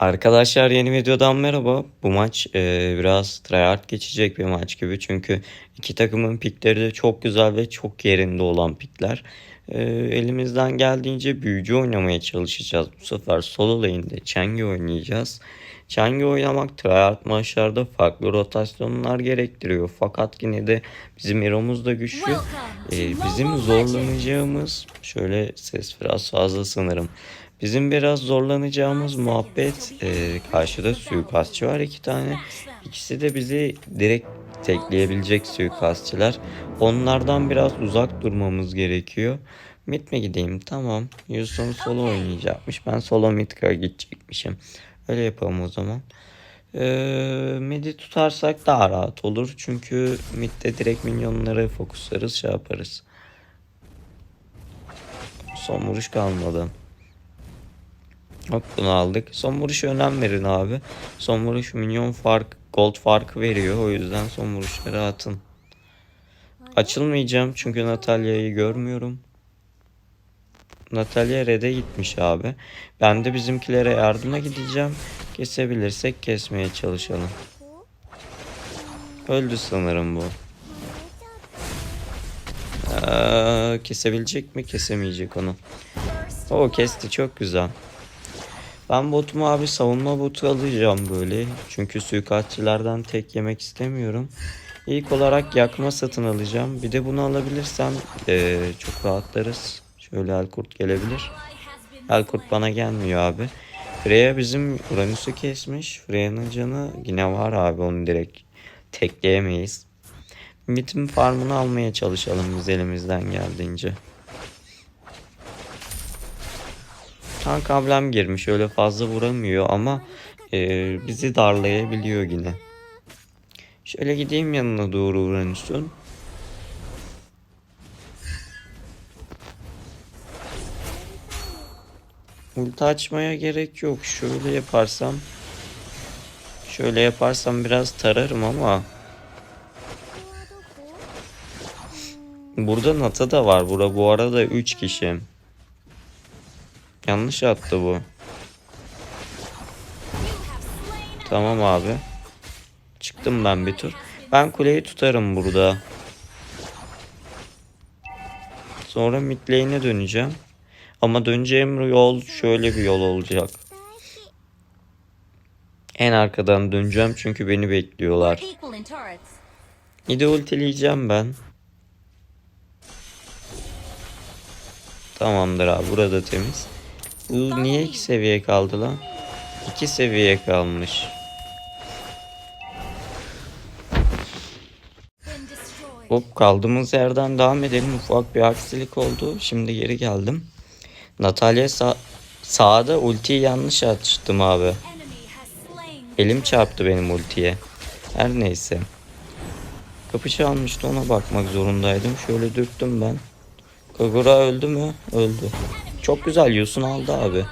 Arkadaşlar yeni videodan merhaba. Bu maç e, biraz tryhard geçecek bir maç gibi. Çünkü iki takımın pikleri de çok güzel ve çok yerinde olan pikler. E, elimizden geldiğince büyücü oynamaya çalışacağız. Bu sefer solo lane'de Chengi oynayacağız. Chengi oynamak tryhard maçlarda farklı rotasyonlar gerektiriyor. Fakat yine de bizim Hero'muz da güçlü. E, bizim zorlanacağımız şöyle ses biraz fazla sanırım. Bizim biraz zorlanacağımız muhabbet e, karşıda suikastçı var iki tane. İkisi de bizi direkt tekleyebilecek suikastçılar. Onlardan biraz uzak durmamız gerekiyor. Mid mi gideyim? Tamam. Yusuf solo oynayacakmış. Ben solo mid'e gidecekmişim. Öyle yapalım o zaman. Ee, mid'i tutarsak daha rahat olur. Çünkü mid'de direkt minyonları fokuslarız şey yaparız. Son vuruş kalmadı. Bunu aldık. Son vuruşa önem verin abi. Son vuruş minyon fark, gold farkı veriyor. O yüzden son vuruşları atın. Açılmayacağım çünkü Natalya'yı görmüyorum. Natalya red'e gitmiş abi. Ben de bizimkilere yardıma gideceğim. Kesebilirsek kesmeye çalışalım. Öldü sanırım bu. Ee, kesebilecek mi? Kesemeyecek onu. O kesti çok güzel. Ben botumu abi savunma botu alacağım böyle. Çünkü suikastçilerden tek yemek istemiyorum. İlk olarak yakma satın alacağım. Bir de bunu alabilirsem eee, çok rahatlarız. Şöyle Elkurt gelebilir. Elkurt bana gelmiyor abi. Freya bizim Uranüs'ü kesmiş. Freya'nın canı yine var abi onu direkt tekleyemeyiz. Mitim farmını almaya çalışalım biz elimizden geldiğince. Tank ablem girmiş öyle fazla vuramıyor ama e, bizi darlayabiliyor yine. Şöyle gideyim yanına doğru Uranüs'ün. Ulti açmaya gerek yok. Şöyle yaparsam şöyle yaparsam biraz tararım ama burada Nata da var. Bura bu arada 3 kişi. Yanlış attı bu. Tamam abi. Çıktım ben bir tur. Ben kuleyi tutarım burada. Sonra mid döneceğim. Ama döneceğim yol şöyle bir yol olacak. En arkadan döneceğim çünkü beni bekliyorlar. Mid'e ultileyeceğim ben. Tamamdır abi burada temiz. Niye iki seviye kaldı lan? İki seviye kalmış. Hop kaldığımız yerden devam edelim. Ufak bir aksilik oldu. Şimdi geri geldim. Natalya sağ sağda ultiyi yanlış açtım abi. Elim çarptı benim ultiye. Her neyse. Kapı çalmıştı ona bakmak zorundaydım. Şöyle dürttüm ben. Kagura öldü mü? Öldü. Çok güzel Yusun aldı abi.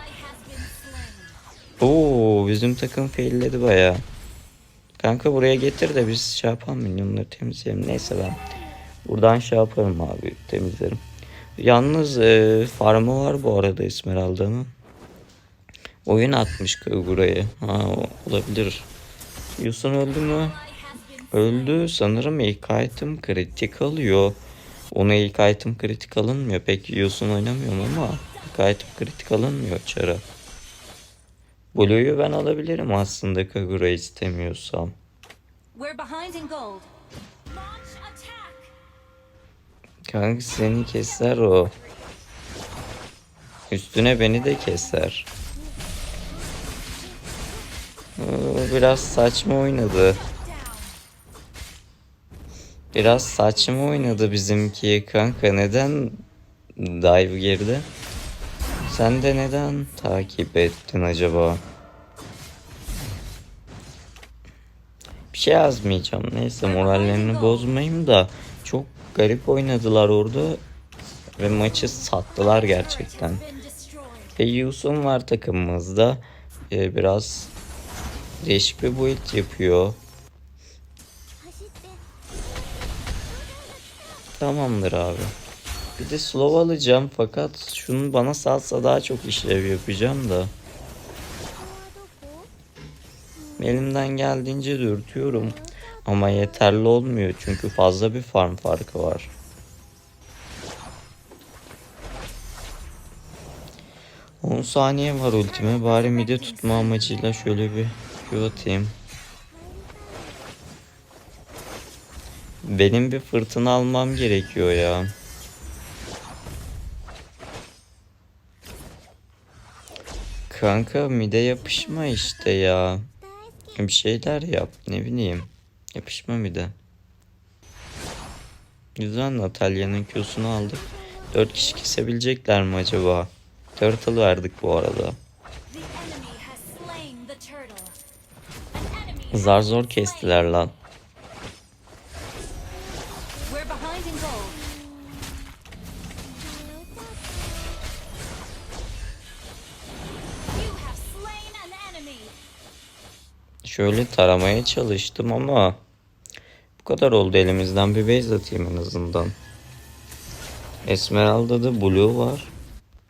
Oo bizim takım failledi baya. Kanka buraya getir de biz şey yapalım minyonları temizleyelim. Neyse ben buradan şey yaparım abi temizlerim. Yalnız e, farmı var bu arada Esmeralda'nın. Oyun atmış Kagura'ya. Ha olabilir. Yusun öldü mü? Öldü. Sanırım ilk item kritik alıyor. Ona ilk item kritik alınmıyor. Pek Yusun oynamıyorum ama item kritik alınmıyor çara. Blue'yu ben alabilirim aslında Kagura istemiyorsam. Kanka seni keser o. Üstüne beni de keser. Biraz saçma oynadı. Biraz saçma oynadı bizimki kanka. Neden dive girdi? Sen de neden takip ettin acaba? Bir şey yazmayacağım. Neyse morallerini bozmayayım da çok garip oynadılar orada ve maçı sattılar gerçekten. Been destroyed. E Yusun var takımımızda. E, biraz değişik bir build yapıyor. Tamamdır abi. Bir de slow alacağım fakat şunu bana salsa daha çok işlev yapacağım da. Elimden geldiğince dürtüyorum. Ama yeterli olmuyor çünkü fazla bir farm farkı var. On saniye var ultime. Bari mide tutma amacıyla şöyle bir Q atayım. Benim bir fırtına almam gerekiyor ya. Kanka mide yapışma işte ya. Bir şeyler yap ne bileyim. Yapışma mide. Güzel Natalya'nın Q'sunu aldık. 4 kişi kesebilecekler mi acaba? Turtle verdik bu arada. Zar zor kestiler lan. Şöyle taramaya çalıştım ama bu kadar oldu elimizden bir base atayım en azından. Esmeralda'da blue var.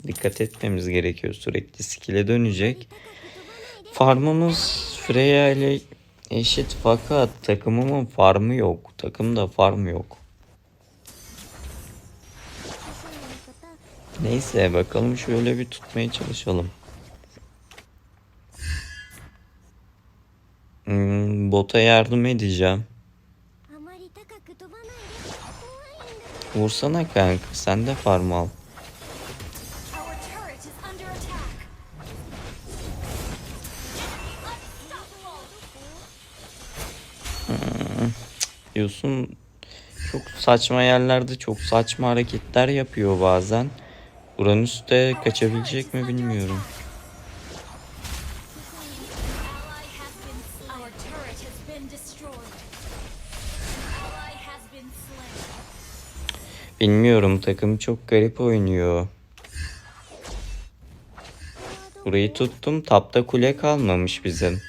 Dikkat etmemiz gerekiyor sürekli skill'e dönecek. Farmımız Freya ile eşit fakat takımımın farmı yok. Takımda farm yok. Neyse bakalım şöyle bir tutmaya çalışalım. Hmm, Bota yardım edeceğim. Vursana kanka sen de farm al. Hmm, diyorsun çok saçma yerlerde çok saçma hareketler yapıyor bazen. Uranüs de kaçabilecek mi bilmiyorum. Bilmiyorum takım çok garip oynuyor. Burayı tuttum. Tapta kule kalmamış bizim.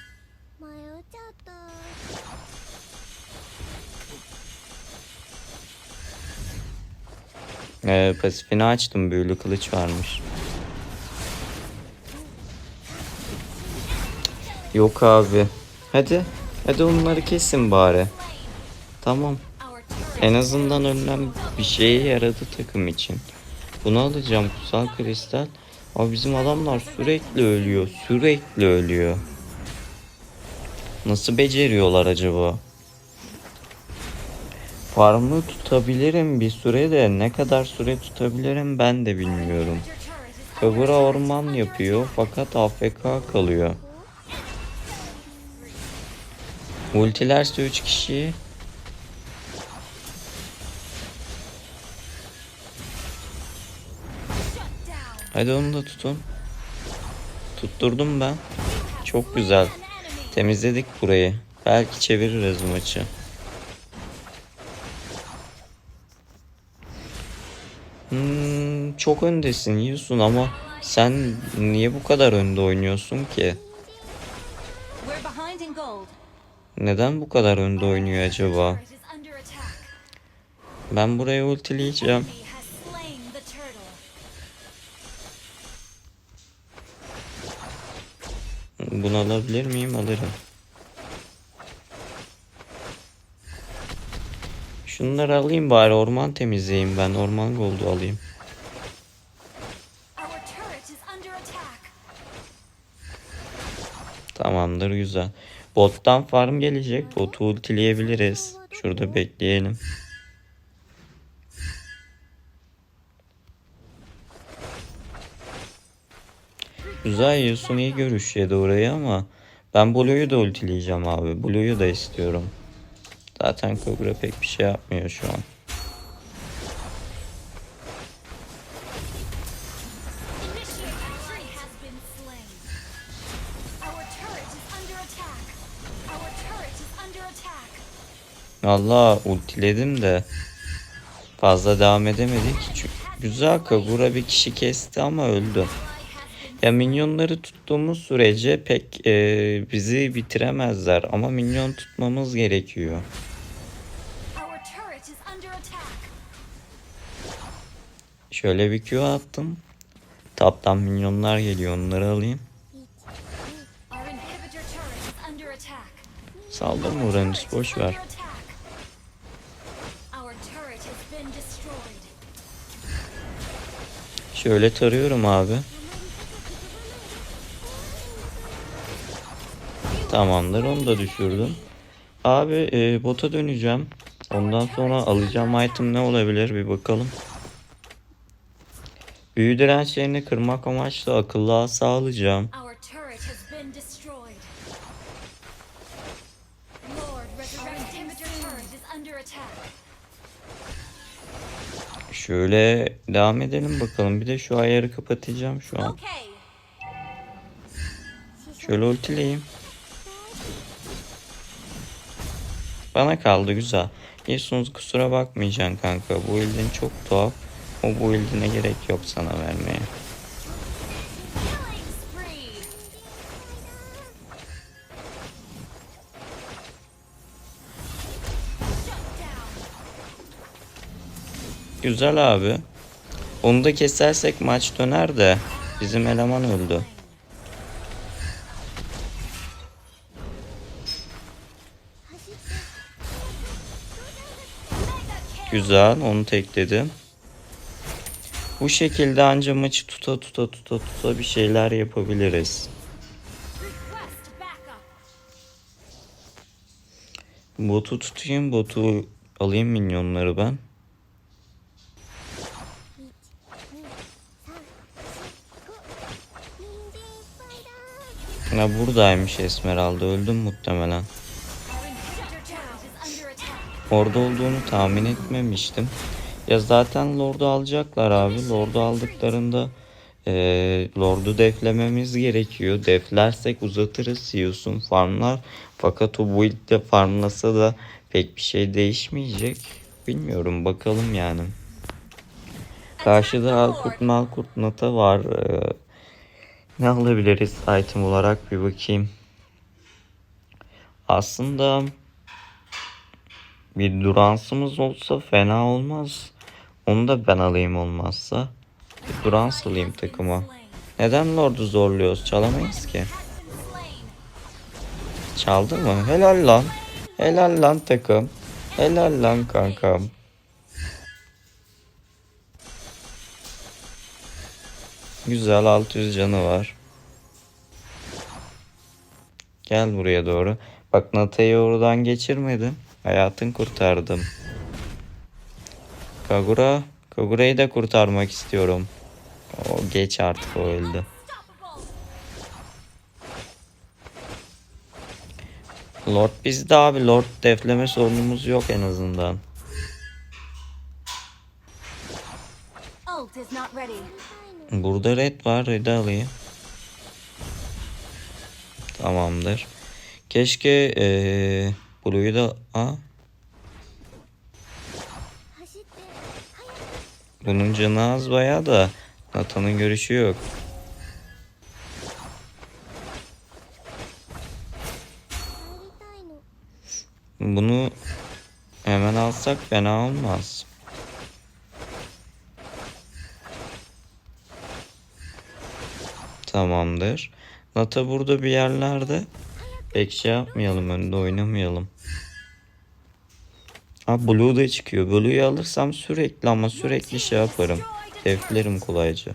Ee, pasifini açtım. Büyülü kılıç varmış. Yok abi. Hadi. Hadi onları kesin bari. Tamam. En azından önlem bir şeye yaradı takım için. Bunu alacağım kutsal kristal. Ama bizim adamlar sürekli ölüyor. Sürekli ölüyor. Nasıl beceriyorlar acaba? Farmı tutabilirim bir süre de ne kadar süre tutabilirim ben de bilmiyorum. Kagura orman yapıyor fakat AFK kalıyor. Ultilerse 3 kişi Hadi onu da tutun. Tutturdum ben. Çok güzel. Temizledik burayı. Belki çeviririz maçı. Hmm, çok öndesin Yusun ama sen niye bu kadar önde oynuyorsun ki? Neden bu kadar önde oynuyor acaba? Ben buraya ultileyeceğim. Bunu alabilir miyim? Alırım. Şunları alayım bari orman temizleyeyim ben. Orman goldu alayım. Tamamdır güzel. Bottan farm gelecek. Botu ultileyebiliriz. Şurada bekleyelim. Güzel Yusun iyi görüşüyordu orayı ama ben Blue'yu da ultileyeceğim abi. Blue'yu da istiyorum. Zaten Kogura pek bir şey yapmıyor şu an. Allah ultiledim de fazla devam edemedik. Çünkü güzel Kagura bir kişi kesti ama öldü. Ya minyonları tuttuğumuz sürece pek e, bizi bitiremezler ama minyon tutmamız gerekiyor. Şöyle bir Q attım. Taptan minyonlar geliyor onları alayım. Saldırma Uranüs boş ver. Şöyle tarıyorum abi. Tamamdır onu da düşürdüm. Abi e, bota döneceğim. Ondan sonra alacağım item ne olabilir bir bakalım. Büyü dirençlerini kırmak amaçlı akıllı asa alacağım. Şöyle devam edelim bakalım. Bir de şu ayarı kapatacağım şu an. Şöyle ultileyim. Bana kaldı güzel. Yesunuz kusura bakmayacaksın kanka. Bu ildin çok tuhaf. O bu ildine gerek yok sana vermeye. Güzel abi. Onu da kesersek maç döner de bizim eleman öldü. Güzel onu tekledim. Bu şekilde anca maçı tuta tuta tuta tuta bir şeyler yapabiliriz. Botu tutayım botu alayım minyonları ben. Ya buradaymış Esmeralda öldüm muhtemelen. Orada olduğunu tahmin etmemiştim. Ya zaten Lord'u alacaklar abi. Lord'u aldıklarında eee Lord'u deflememiz gerekiyor. Deflersek uzatırız Sius'un farmlar. Fakat o build'de farmlasa da pek bir şey değişmeyecek. Bilmiyorum bakalım yani. Karşıda Alkurt Malkurt Nata var. Eee, ne alabiliriz item olarak bir bakayım. Aslında bir duransımız olsa fena olmaz. Onu da ben alayım olmazsa. Bir durans alayım takıma. Neden Lord'u zorluyoruz? Çalamayız ki. Çaldı mı? Helal lan. Helal lan takım. Helal lan kankam. Güzel 600 canı var. Gel buraya doğru. Bak Nata'yı oradan geçirmedim. Hayatını kurtardım. Kagura. Kagura'yı da kurtarmak istiyorum. O geç artık o öldü. Lord bizde abi. Lord defleme sorunumuz yok en azından. Burada red var. Red'i alayım. Tamamdır. Keşke ee, Blue'yu da... Aa, bunun canı az bayağı da Nathan'ın görüşü yok. Bunu hemen alsak fena olmaz. Tamamdır. Nata burada bir yerlerde. Pek şey yapmayalım önde oynamayalım. Ha Blue da çıkıyor. Blue'yu alırsam sürekli ama sürekli şey yaparım. Deflerim kolayca.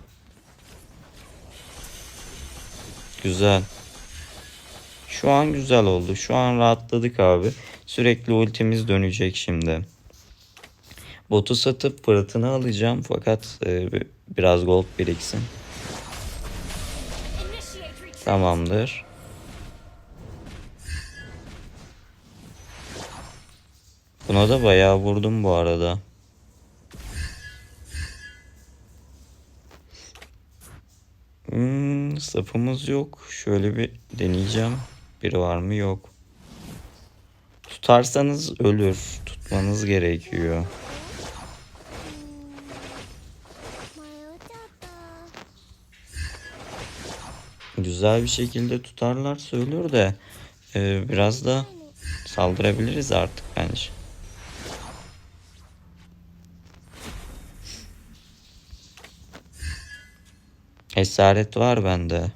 Güzel. Şu an güzel oldu. Şu an rahatladık abi. Sürekli ultimiz dönecek şimdi. Botu satıp fırtına alacağım fakat e, biraz gold biriksin. Tamamdır. Buna da bayağı vurdum bu arada. Hmm, sapımız yok. Şöyle bir deneyeceğim. Biri var mı? Yok. Tutarsanız ölür. Tutmanız gerekiyor. Güzel bir şekilde tutarlarsa ölür de e, biraz da saldırabiliriz artık bence. Esaret var bende.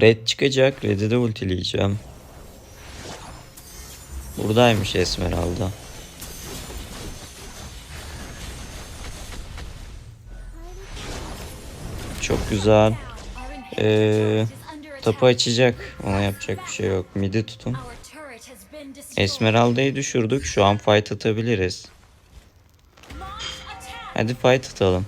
Red çıkacak. Red'i de ultileyeceğim. Buradaymış Esmeralda. Çok güzel. Ee, tapu açacak. Ona yapacak bir şey yok. Midi tutun. Esmeralda'yı düşürdük. Şu an fight atabiliriz. Hadi fight atalım.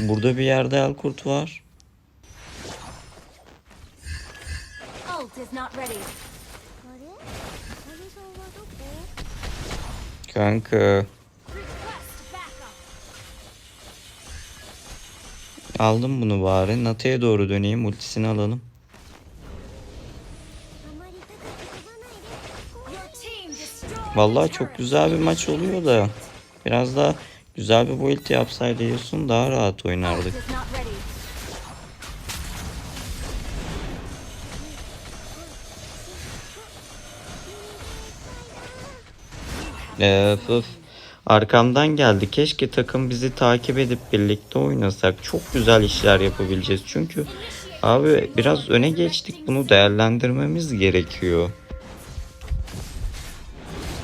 Burada bir yerde Elkurt var. Kanka. Aldım bunu bari. Nata'ya doğru döneyim. Ultisini alalım. Vallahi çok güzel bir maç oluyor da. Biraz daha güzel bir build yapsaydı Yosun daha rahat oynardık. Ee, öf öf. Arkamdan geldi. Keşke takım bizi takip edip birlikte oynasak. Çok güzel işler yapabileceğiz. Çünkü abi biraz öne geçtik. Bunu değerlendirmemiz gerekiyor.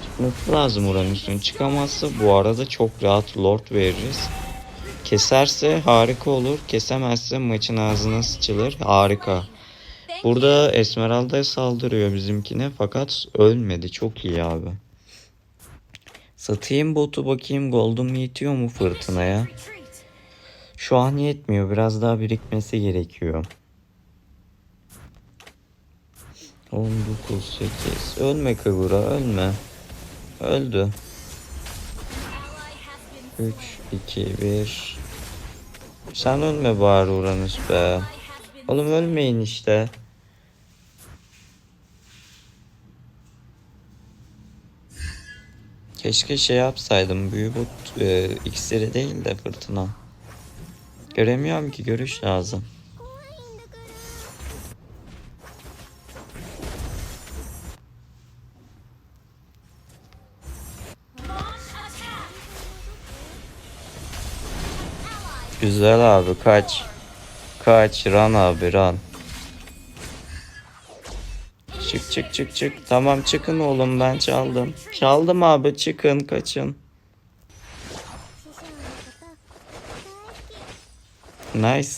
Çıkması lazım Uranüs'ün. Çıkamazsa bu arada çok rahat Lord veririz. Keserse harika olur. Kesemezse maçın ağzına sıçılır. Harika. Burada Esmeralda saldırıyor bizimkine fakat ölmedi. Çok iyi abi. Satayım botu bakayım gold'um yetiyor mu fırtınaya? Şu an yetmiyor. Biraz daha birikmesi gerekiyor. 19, 8. Ölme Kagura ölme. Öldü. Ally has been 3, 2, 1. Sen ölme bari Uranüs be. Oğlum ölmeyin işte. Keşke şey yapsaydım. Büyü bu e, iksiri değil de fırtına. Göremiyorum ki görüş lazım. Güzel abi kaç. Kaç ran abi ran. Çık çık çık. Tamam çıkın oğlum ben çaldım. Çaldım abi çıkın kaçın. Nice.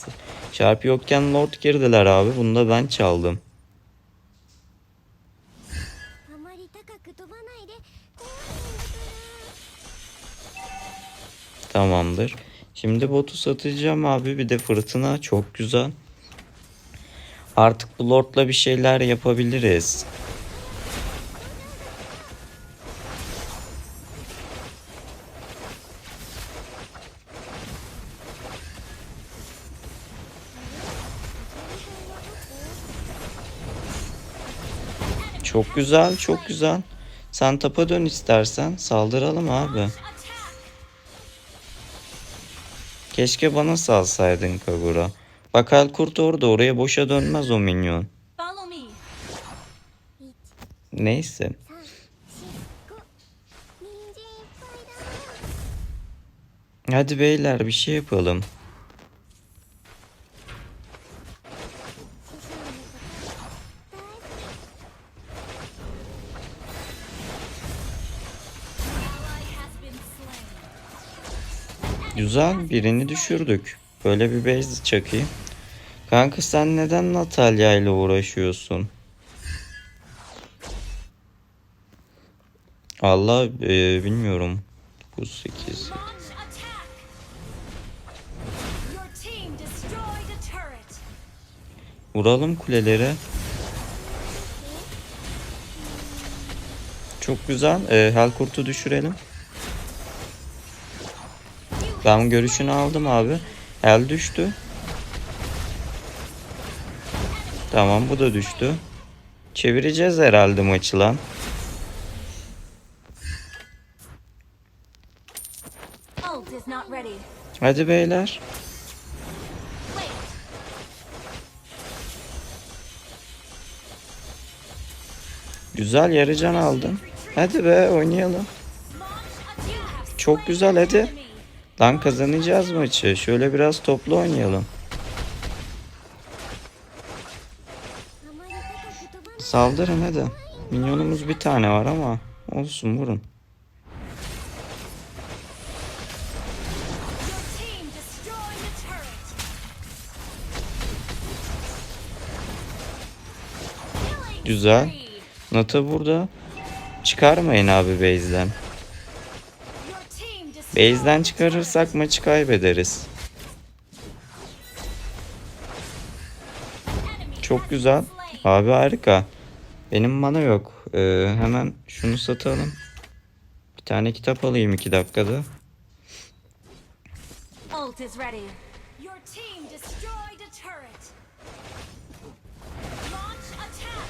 Çarpı yokken Lord girdiler abi. Bunu da ben çaldım. Tamamdır. Şimdi botu satacağım abi. Bir de fırtına çok güzel. Artık bu Lord'la bir şeyler yapabiliriz. Çok güzel, çok güzel. Sen tapa dön istersen. Saldıralım abi. Keşke bana salsaydın Kagura. Bak Alkurt orada oraya boşa dönmez o minyon. Neyse. Hadi beyler bir şey yapalım. Güzel birini düşürdük. Böyle bir base çakayım. Kanka sen neden Natalya ile uğraşıyorsun? Allah e, bilmiyorum. Bu 8. Launch attack. Your team destroyed a turret. Vuralım kulelere. Çok güzel. E, Helkurt'u düşürelim. Ben görüşünü aldım abi. El düştü. Tamam bu da düştü. Çevireceğiz herhalde maçı lan. Hadi beyler. Güzel yarı can aldın. Hadi be oynayalım. Çok güzel, hadi. Lan kazanacağız maçı. Şöyle biraz toplu oynayalım. Saldırın hadi. Minyonumuz bir tane var ama olsun vurun. Güzel. Nata burada. Çıkarmayın abi base'den. Base'den çıkarırsak maçı kaybederiz. Çok güzel. Abi harika. Benim mana yok. Ee, hemen şunu satalım. Bir tane kitap alayım iki dakikada. Ult is ready. Your team destroyed a turret. Launch attack.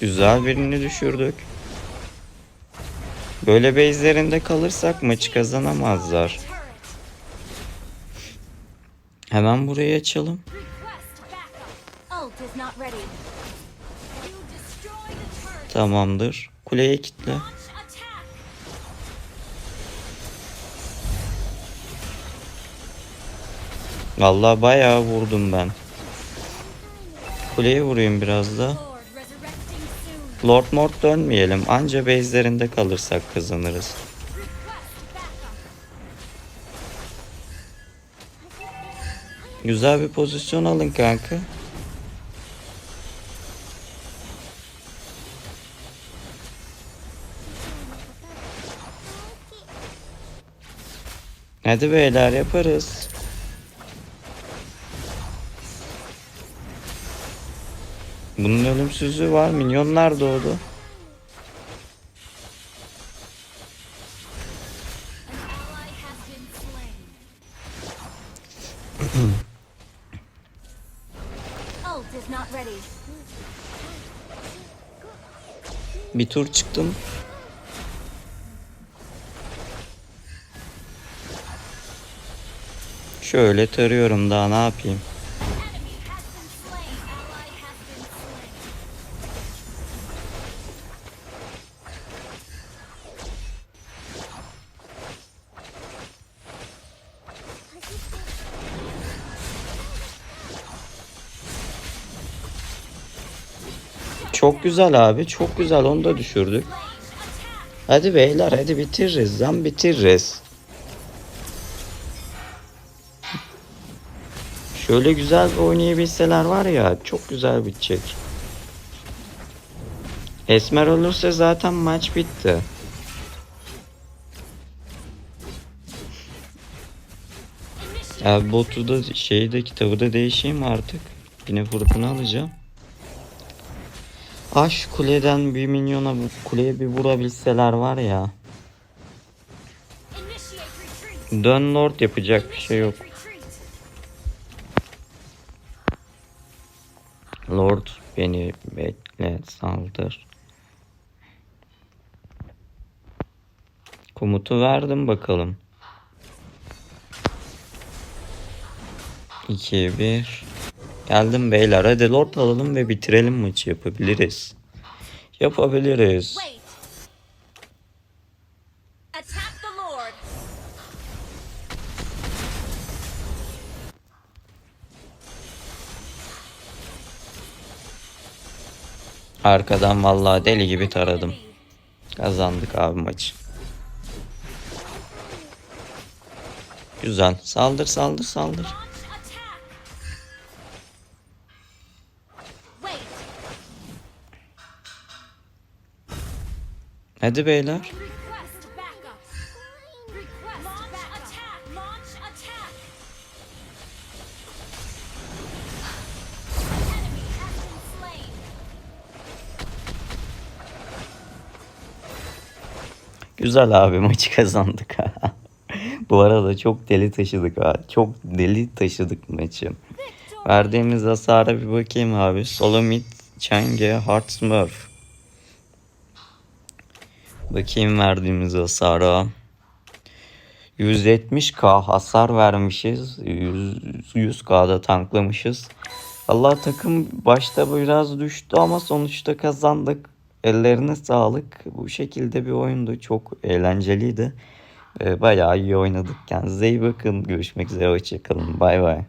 Güzel birini düşürdük. Böyle base'lerinde kalırsak maçı kazanamazlar. Hemen burayı açalım. Tamamdır. Kuleye kitle. Vallahi bayağı vurdum ben. Kuleye vurayım biraz da. Lord Mort dönmeyelim. Anca base'lerinde kalırsak kazanırız. Güzel bir pozisyon alın kanka. Hadi beyler yaparız. Bunun ölümsüzlüğü var. Minyonlar doğdu. Bir tur çıktım. Şöyle tarıyorum daha ne yapayım. Güzel abi çok güzel onu da düşürdük. Hadi beyler hadi bitiririz lan bitiririz. Şöyle güzel oynayabilseler var ya çok güzel bitecek. Esmer olursa zaten maç bitti. Ya botu da şeyi de kitabı da değişeyim artık. Yine fırtına alacağım. Şu kuleden bir minyona kuleye bir vurabilseler var ya. Dön Lord yapacak bir şey yok. Lord beni bekle saldır. Komutu verdim bakalım. 2 1 Geldim beyler hadi Lord alalım ve bitirelim maçı yapabiliriz. Yapabiliriz. Arkadan vallahi deli gibi taradım. Kazandık abi maçı. Güzel. Saldır saldır saldır. Been slain. Güzel abi maçı kazandık ha. Bu arada çok deli taşıdık ha. Çok deli taşıdık maçı. Verdiğimiz hasara bir bakayım abi. Solomit, Change, Hard Smurf. Bakayım verdiğimiz hasara. 170k hasar vermişiz. 100, 100k'da tanklamışız. Allah takım başta biraz düştü ama sonuçta kazandık. ellerine sağlık. Bu şekilde bir oyundu. Çok eğlenceliydi. Bayağı iyi oynadık. Kendinize iyi bakın. Görüşmek üzere. Hoşçakalın. Bay bay.